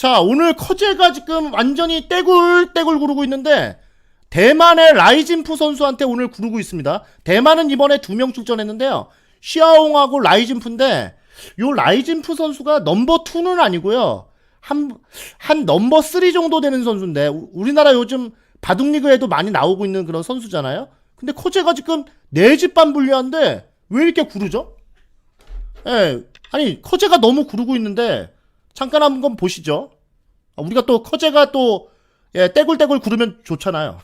자, 오늘 커제가 지금 완전히 떼굴 떼굴 구르고 있는데, 대만의 라이진프 선수한테 오늘 구르고 있습니다. 대만은 이번에 두 명 출전했는데요. 시아옹하고 라이진프인데, 요 라이진프 선수가 넘버 2는 아니고요. 한, 한 넘버 3 정도 되는 선수인데, 우- 우리나라 요즘 바둑리그에도 많이 나오고 있는 그런 선수잖아요. 근데 커제가 지금 네집반 불리한데, 왜 이렇게 구르죠? 예, 아니, 커제가 너무 구르고 있는데, 잠깐 한번 보시죠. 아, 우리가 또 커제가 또 예, 떼굴떼굴 구르면 좋잖아요.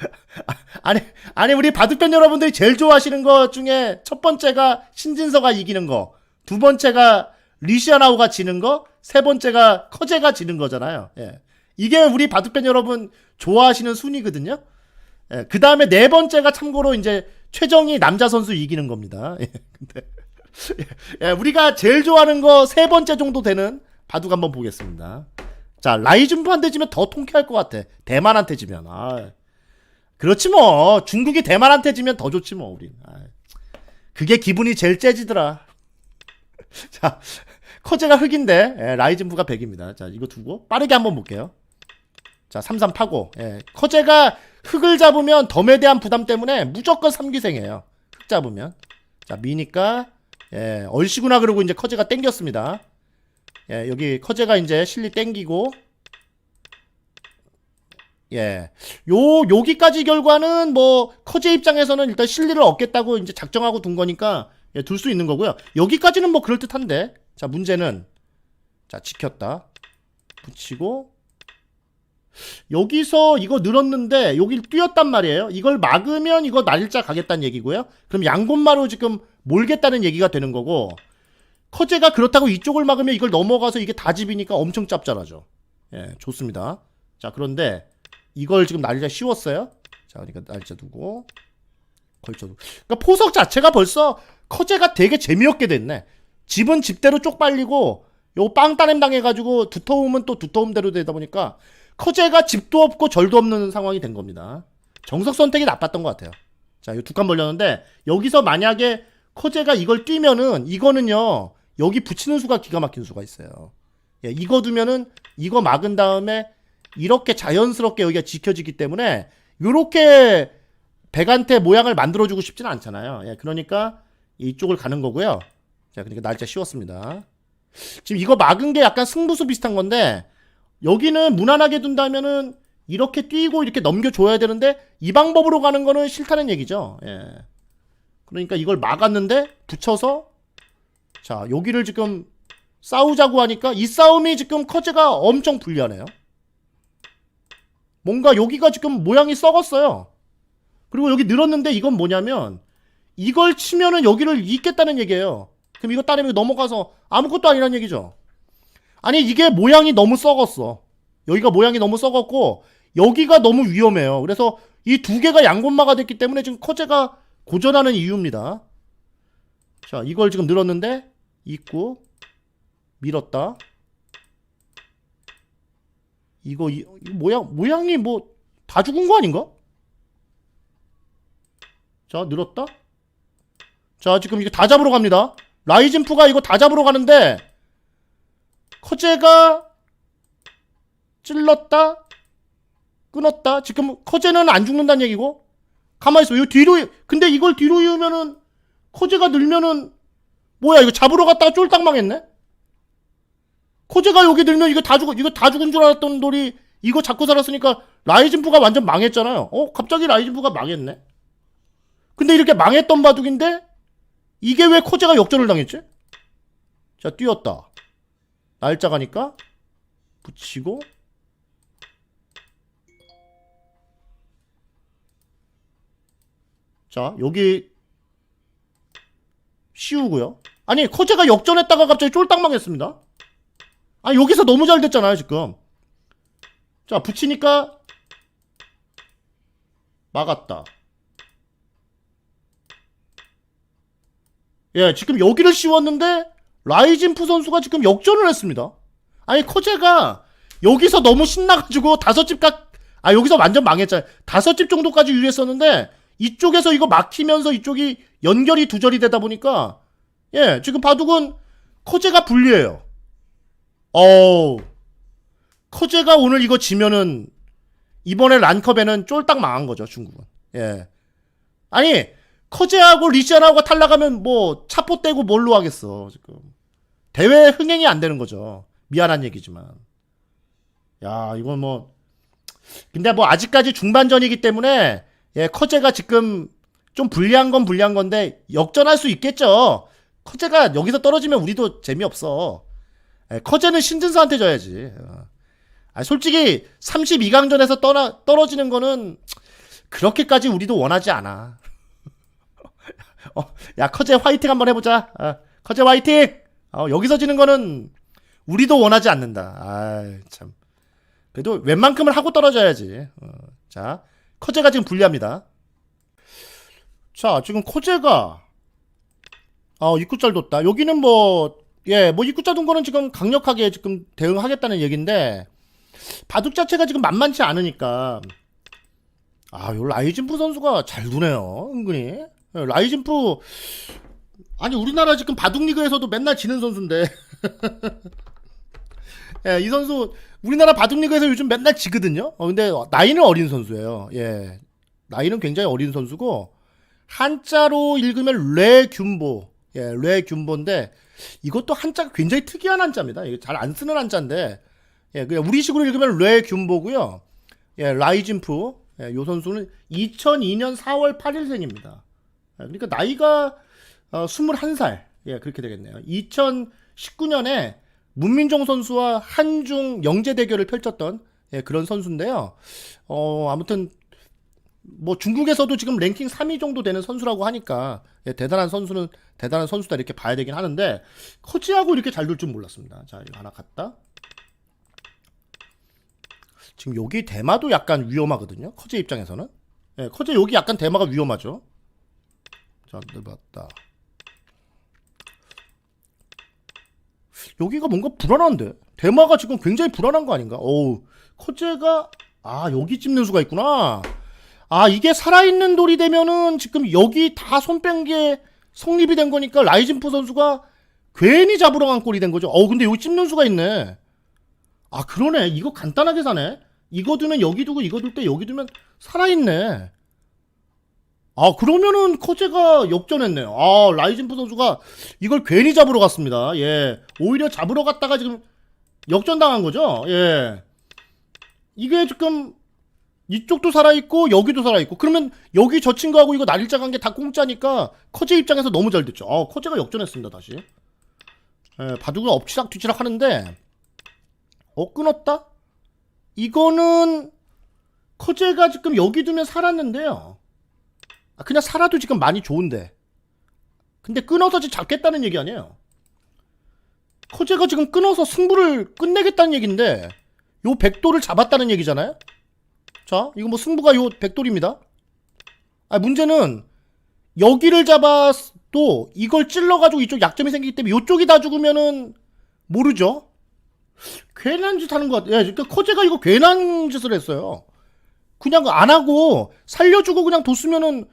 아니, 아니 우리 바둑팬 여러분들이 제일 좋아하시는 것 중에 첫 번째가 신진서가 이기는 거, 두 번째가 리시아나우가 지는 거, 세 번째가 커제가 지는 거잖아요. 예. 이게 우리 바둑팬 여러분 좋아하시는 순위거든요. 예, 그 다음에 네 번째가 참고로 이제 최정희 남자 선수 이기는 겁니다. 예, 근데 예, 우리가 제일 좋아하는 거 세 번째 정도 되는 바둑 한번 보겠습니다. 자, 라이즌프한테 지면 더 통쾌할 것 같아. 대만한테 지면. 아, 그렇지 뭐. 중국이 대만한테 지면 더 좋지 뭐, 우린. 아, 그게 기분이 제일 째지더라. 자, 커제가 흑인데, 예, 라이즌프가 백입니다. 자, 이거 두고 빠르게 한번 볼게요. 자, 33 파고. 예, 커제가 흑을 잡으면 덤에 대한 부담 때문에 무조건 3기생이에요. 흑 잡으면. 자, 미니까 예, 얼씨구나 그러고 이제 커제가 땡겼습니다. 예, 여기 커제가 이제 실리 땡기고 예. 요 여기까지 결과는 뭐 커제 입장에서는 일단 실리를 얻겠다고 이제 작정하고 둔 거니까 예, 둘 수 있는 거고요. 여기까지는 뭐 그럴 듯한데. 자, 문제는 자, 지켰다. 붙이고 여기서 이거 늘었는데 여길 뛰었단 말이에요. 이걸 막으면 이거 날짜 가겠다는 얘기고요. 그럼 양곤마로 지금 몰겠다는 얘기가 되는 거고 커제가 그렇다고 이쪽을 막으면 이걸 넘어가서 이게 다 집이니까 엄청 짭짤하죠. 예, 좋습니다. 자, 그런데 이걸 지금 날짜 씌웠어요. 자, 그러니까 날짜 두고 걸쳐두고. 그러니까 포석 자체가 벌써 커제가 되게 재미없게 됐네. 집은 집대로 쪽팔리고 요 빵 따냄 당해가지고 두터움은 또 두터움대로 되다 보니까 커제가 집도 없고 절도 없는 상황이 된 겁니다. 정석 선택이 나빴던 것 같아요. 자, 이 두 칸 벌렸는데 여기서 만약에 커제가 이걸 뛰면은 이거는요 여기 붙이는 수가 기가 막힌 수가 있어요. 예, 이거 두면은 이거 막은 다음에 이렇게 자연스럽게 여기가 지켜지기 때문에 요렇게 백한테 모양을 만들어주고 싶지는 않잖아요. 예, 그러니까 이쪽을 가는 거고요. 자, 그러니까 날짜 씌웠습니다. 지금 이거 막은 게 약간 승부수 비슷한 건데 여기는 무난하게 둔다면은 이렇게 뛰고 이렇게 넘겨줘야 되는데 이 방법으로 가는 거는 싫다는 얘기죠. 예. 그러니까 이걸 막았는데 붙여서 자 여기를 지금 싸우자고 하니까 이 싸움이 지금 커제가 엄청 불리하네요. 뭔가 여기가 지금 모양이 썩었어요. 그리고 여기 늘었는데 이건 뭐냐면 이걸 치면은 여기를 잇겠다는 얘기예요. 그럼 이거 따르면 넘어가서 아무것도 아니란 얘기죠. 아니 이게 모양이 너무 썩었어. 여기가 모양이 너무 썩었고 여기가 너무 위험해요. 그래서 이 두 개가 양곤마가 됐기 때문에 지금 커제가 고전하는 이유입니다. 자 이걸 지금 늘었는데 있고 밀었다. 이거, 이, 이거 모양 모양이 뭐 다 죽은 거 아닌가? 자 늘었다. 자 지금 이거 다 잡으러 갑니다. 라이젠프가 이거 다 잡으러 가는데 커제가 찔렀다 끊었다 지금 커제는 안 죽는다는 얘기고 가만히 있어. 이 뒤로 근데 이걸 뒤로 이으면은 커제가 늘면은 뭐야 이거 잡으러 갔다가 쫄딱 망했네? 커제가 여기 늘면 이거 다 죽어 이거 다 죽은 줄 알았던 돌이 이거 잡고 살았으니까 라이즌프가 완전 망했잖아요. 어 갑자기 라이즌프가 망했네? 근데 이렇게 망했던 바둑인데 이게 왜 커제가 역전을 당했지? 자 뛰었다. 날짜 가니까 붙이고 자 여기 씌우고요 아니 커제가 역전했다가 갑자기 쫄딱 망했습니다 아 여기서 너무 잘 됐잖아요 지금 자 붙이니까 막았다 예 지금 여기를 씌웠는데 라이진프 선수가 지금 역전을 했습니다. 아니 커제가 여기서 너무 신나가지고 다섯 집 각, 아 여기서 완전 망했잖아요. 다섯 집 정도까지 유리했었는데 이쪽에서 이거 막히면서 이쪽이 연결이 두절이 되다 보니까 예 지금 바둑은 커제가 불리해요. 어우. 커제가 오늘 이거 지면은 이번에 란컵에는 쫄딱 망한 거죠, 중국은. 예. 아니, 커제하고 리시안하고 탈락하면 뭐 차포 떼고 뭘로 하겠어, 지금. 대회 흥행이 안 되는 거죠. 미안한 얘기지만. 야, 이건 뭐 근데 뭐 아직까지 중반전이기 때문에 예, 커제가 지금 좀 불리한 건 불리한 건데 역전할 수 있겠죠. 커제가 여기서 떨어지면 우리도 재미없어. 예, 커제는 신진서한테 져야지. 어. 아, 솔직히 32강전에서 떠나, 떨어지는 거는 그렇게까지 우리도 원하지 않아. 어, 야, 커제 화이팅 한번 해보자. 어, 커제 화이팅! 어, 여기서 지는 거는 우리도 원하지 않는다. 아, 참. 그래도 웬만큼은 하고 떨어져야지. 어, 자, 커제가 지금 불리합니다. 자, 지금 커제가 어, 입구짤 뒀다. 여기는 뭐 예, 뭐 입구짤 둔 거는 지금 강력하게 지금 대응하겠다는 얘기인데 바둑 자체가 지금 만만치 않으니까 아, 요 라이진프 선수가 잘 두네요. 은근히. 예, 라이진프 아니 우리나라 지금 바둑 리그에서도 맨날 지는 선수인데 예, 이 선수 우리나라 바둑 리그에서 요즘 맨날 지거든요. 어, 근데 나이는 어린 선수예요. 예. 나이는 굉장히 어린 선수고 한자로 읽으면 레균보. 예, 레균보인데 이것도 한자가 굉장히 특이한 한자입니다. 이게 잘 안 쓰는 한자인데 예, 그냥 우리식으로 읽으면 레균보고요. 예, 라이진프. 예, 요 선수는 2002년 4월 8일생입니다. 예, 그러니까 나이가 어, 21살. 예, 그렇게 되겠네요. 2019년에 문민종 선수와 한중 영재 대결을 펼쳤던 예, 그런 선수인데요. 어, 아무튼 뭐 중국에서도 지금 랭킹 3위 정도 되는 선수라고 하니까 예, 대단한 선수는 대단한 선수다 이렇게 봐야 되긴 하는데 커지하고 이렇게 잘 둘 줄 몰랐습니다. 자, 이거 하나 갔다. 지금 여기 대마도 약간 위험하거든요. 커제 입장에서는. 예, 커제 여기 약간 대마가 위험하죠. 자, 넣어봤다. 여기가 뭔가 불안한데 대마가 지금 굉장히 불안한 거 아닌가? 어우 커제가 아 여기 찝는 수가 있구나. 아 이게 살아있는 돌이 되면은 지금 여기 다 손 뺀 게 성립이 된 거니까 라이진프 선수가 괜히 잡으러 간 꼴이 된 거죠. 어 근데 여기 찝는 수가 있네. 아 그러네 이거 간단하게 사네. 이거 두면 여기 두고 이거 둘 때 여기 두면 살아있네. 아 그러면은 커제가 역전했네요. 아 라이진프 선수가 이걸 괜히 잡으러 갔습니다. 예, 오히려 잡으러 갔다가 지금 역전당한 거죠. 예, 이게 지금 이쪽도 살아있고 여기도 살아있고 그러면 여기 저 친구하고 이거 날일자 간 게 다 공짜니까 커제 입장에서 너무 잘 됐죠. 아 커제가 역전했습니다 다시. 예, 바둑을 엎치락 뒤치락 하는데 어 끊었다? 이거는 커제가 지금 여기 두면 살았는데요. 아, 그냥 살아도 지금 많이 좋은데. 근데 끊어서 잡겠다는 얘기 아니에요. 커제가 지금 끊어서 승부를 끝내겠다는 얘기인데, 요 백돌을 잡았다는 얘기잖아요? 자, 이거 뭐 승부가 요 백돌입니다. 아, 문제는, 여기를 잡아도 이걸 찔러가지고 이쪽 약점이 생기기 때문에 요쪽이 다 죽으면은, 모르죠? 괜한 짓 하는 것 같아요. 예, 그러니까 커제가 이거 괜한 짓을 했어요. 그냥 안 하고 살려주고 그냥 뒀으면은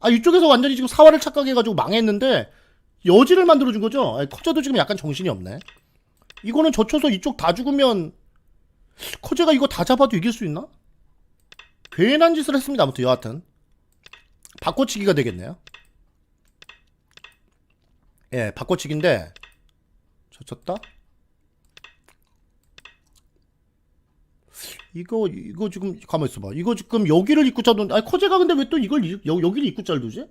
아 이쪽에서 완전히 지금 사활을 착각해가지고 망했는데 여지를 만들어준 거죠. 아, 커제도 지금 약간 정신이 없네. 이거는 젖혀서 이쪽 다 죽으면 커제가 이거 다 잡아도 이길 수 있나? 괜한 짓을 했습니다. 아무튼 여하튼 바꿔치기가 되겠네요. 예, 바꿔치기인데 젖혔다. 이거 이거 지금 가만 있어봐. 이거 지금 여기를 입구 짜둔. 아니 커제가 근데 왜 또 이걸 이- 여, 여기를 입구 잘 두지?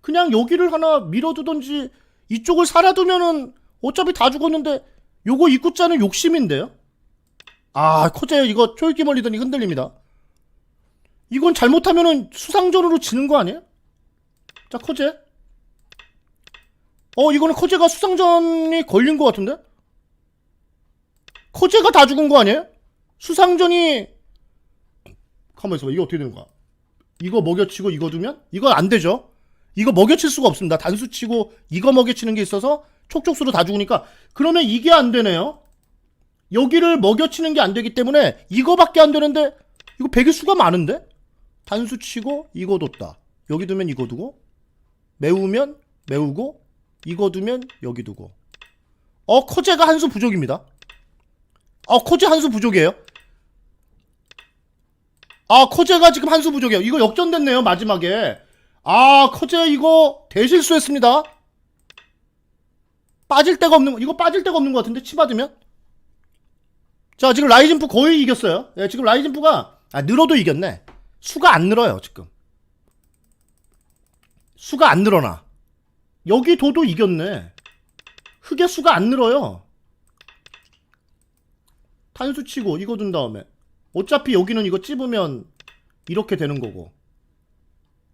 그냥 여기를 하나 밀어두던지 이쪽을 살아두면은 어차피 다 죽었는데 요거 입구 짜는 욕심인데요. 아 커제 이거 쫄기 멀리더니 흔들립니다. 이건 잘못하면은 수상전으로 지는 거 아니에요? 자 커제. 어 이거는 커제가 수상전이 걸린 것 같은데? 커제가 다 죽은 거 아니에요? 수상전이 가만 있어봐. 이거 어떻게 되는 거야? 이거 먹여치고 이거 두면 이거 안 되죠. 이거 먹여칠 수가 없습니다. 단수 치고 이거 먹여치는 게 있어서 촉촉수로 다 죽으니까. 그러면 이게 안 되네요. 여기를 먹여치는 게 안 되기 때문에 이거밖에 안 되는데 이거 베개 수가 많은데? 단수 치고 이거 뒀다. 여기 두면 이거 두고 메우면 메우고 이거 두면 여기 두고. 어 커제가 한 수 부족입니다 아, 커제 한 수 부족이에요. 아, 커제가 지금 한 수 부족이에요. 이거 역전됐네요, 마지막에. 아, 커제 이거 대실수했습니다. 빠질 데가 없는, 이거 빠질 데가 없는 것 같은데, 치받으면? 자, 지금 라이즌프 거의 이겼어요. 예, 지금 라이즌프가, 아, 늘어도 이겼네. 수가 안 늘어요, 지금. 수가 안 늘어나. 여기 도도 이겼네. 흑의 수가 안 늘어요. 탄수 치고 이거 둔 다음에 어차피 여기는 이거 찝으면 이렇게 되는 거고.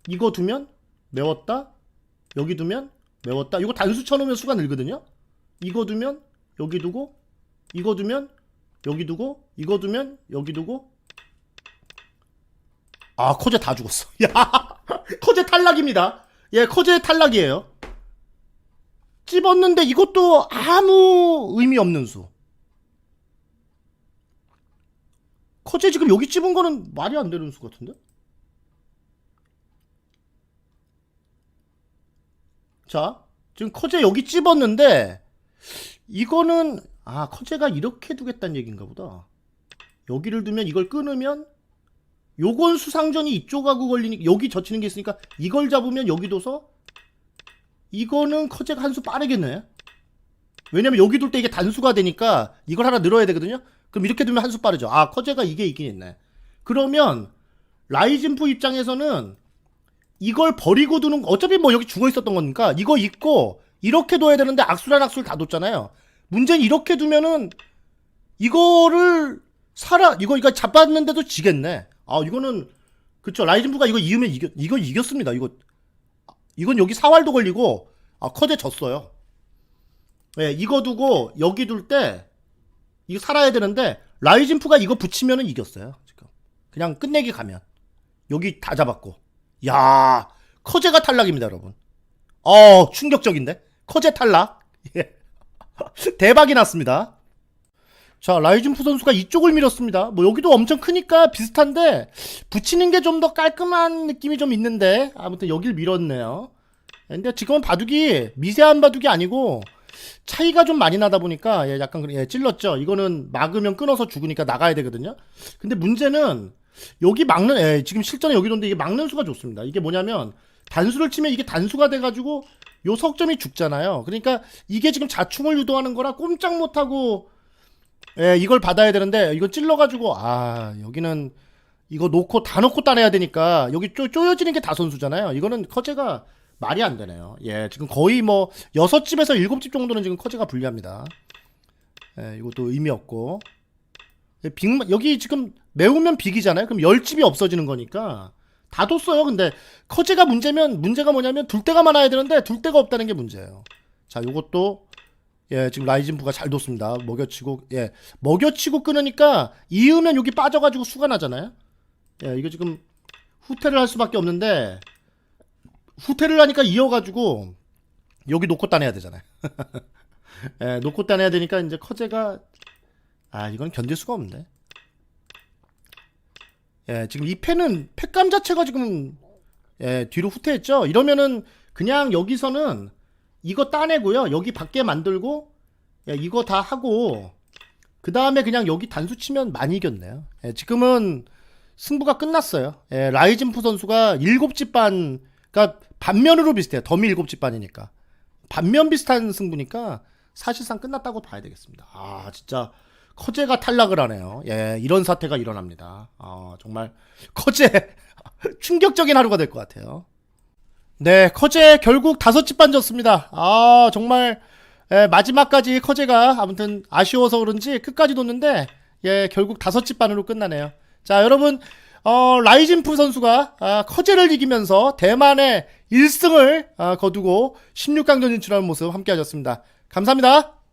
이거 두면 메웠다 여기 두면 메웠다. 이거 단수 쳐놓으면 수가 늘거든요. 이거 두면 여기 두고 이거 두면 여기 두고 이거 두면 여기 두고. 아 커제 다 죽었어. 야 커제 탈락입니다. 예 커제 탈락이에요. 찝었는데 이것도 아무 의미 없는 수 커제 지금 여기 찝은 거는 말이 안 되는 수 같은데? 자, 지금 커제 여기 찝었는데 이거는 아 커제가 이렇게 두겠다는 얘기인가 보다. 여기를 두면 이걸 끊으면 요건 수상전이 이쪽하고 걸리니 여기 젖히는 게 있으니까 이걸 잡으면 여기 둬서 이거는 커제가 한 수 빠르겠네. 왜냐면 여기 둘 때 이게 단수가 되니까 이걸 하나 늘어야 되거든요. 그럼 이렇게 두면 한 수 빠르죠. 아, 커제가 이게 있긴 있네. 그러면 라이즌프 입장에서는 이걸 버리고 두는 거- 어차피 뭐 여기 죽어 있었던 거니까 이거 있고 이렇게 둬야 되는데 악수란 악수를 다 뒀잖아요. 문제는 이렇게 두면은 이거를 살아 이거 이거 잡았는데도 지겠네. 아 이거는 그쵸 라이즌프가 이거 이으면 이겨 이거 이겼습니다. 이거 이건 여기 사활도 걸리고 아 커제 졌어요. 예, 이거 두고 여기 둘 때 이거 살아야 되는데 라이진프가 이거 붙이면은 이겼어요. 지금 그냥 끝내기 가면 여기 다 잡았고 야 커제가 탈락입니다, 여러분. 어 충격적인데 커제 탈락. 예. 대박이 났습니다. 자 라이진프 선수가 이쪽을 밀었습니다. 뭐 여기도 엄청 크니까 비슷한데 붙이는 게 좀 더 깔끔한 느낌이 좀 있는데 아무튼 여길 밀었네요. 근데 지금은 바둑이 미세한 바둑이 아니고 차이가 좀 많이 나다 보니까 예, 약간 예, 찔렀죠. 이거는 막으면 끊어서 죽으니까 나가야 되거든요. 근데 문제는 여기 막는 예, 지금 실전에 여기 도는데 이게 막는 수가 좋습니다. 이게 뭐냐면 단수를 치면 이게 단수가 돼가지고 요 석점이 죽잖아요. 그러니까 이게 지금 자충을 유도하는 거라 꼼짝 못하고 예, 이걸 받아야 되는데 이거 찔러가지고 아 여기는 이거 놓고 다 놓고 따내야 되니까 여기 쪼, 쪼여지는 게 다 선수잖아요. 이거는 커제가 말이 안 되네요. 예, 지금 거의 뭐 여섯 집에서 일곱 집 정도는 지금 커제가 불리합니다. 예, 이것도 의미 없고 예, 빅 여기 지금 매우면 빅이잖아요. 그럼 열 집이 없어지는 거니까 다 뒀어요. 근데 커제가 문제면 문제가 뭐냐면 둘 데가 많아야 되는데 둘 데가 없다는 게 문제예요. 자, 요것도 예, 지금 라이진프가 잘 뒀습니다. 먹여치고 예, 먹여치고 끊으니까 이으면 여기 빠져 가지고 수가 나잖아요. 예, 이거 지금 후퇴를 할 수밖에 없는데 후퇴를 하니까 이어가지고 여기 놓고 따내야 되잖아요. 예, 놓고 따내야 되니까 이제 커제가 아 이건 견딜 수가 없는데. 예, 지금 이 패는 패감 자체가 지금 예, 뒤로 후퇴했죠. 이러면은 그냥 여기서는 이거 따내고요. 여기 밖에 만들고 예, 이거 다 하고 그 다음에 그냥 여기 단수 치면 많이 이겼네요. 예, 지금은 승부가 끝났어요. 예, 라이진프 선수가 일곱 집 반, 그러니까 반면으로 비슷해요. 덤이 일곱 집 반이니까 반면 비슷한 승부니까 사실상 끝났다고 봐야 되겠습니다. 아 진짜 커제가 탈락을 하네요. 예, 이런 사태가 일어납니다. 아 정말 커제 충격적인 하루가 될 것 같아요. 네, 커제 결국 다섯 집반 졌습니다. 아 정말 예, 마지막까지 커제가 아무튼 아쉬워서 그런지 끝까지 뒀는데 예, 결국 다섯 집 반으로 끝나네요. 자, 여러분 어, 라이진프 선수가 아, 커제를 이기면서 대만의 1승을 아, 거두고 16강전 진출하는 모습 함께 하셨습니다. 감사합니다.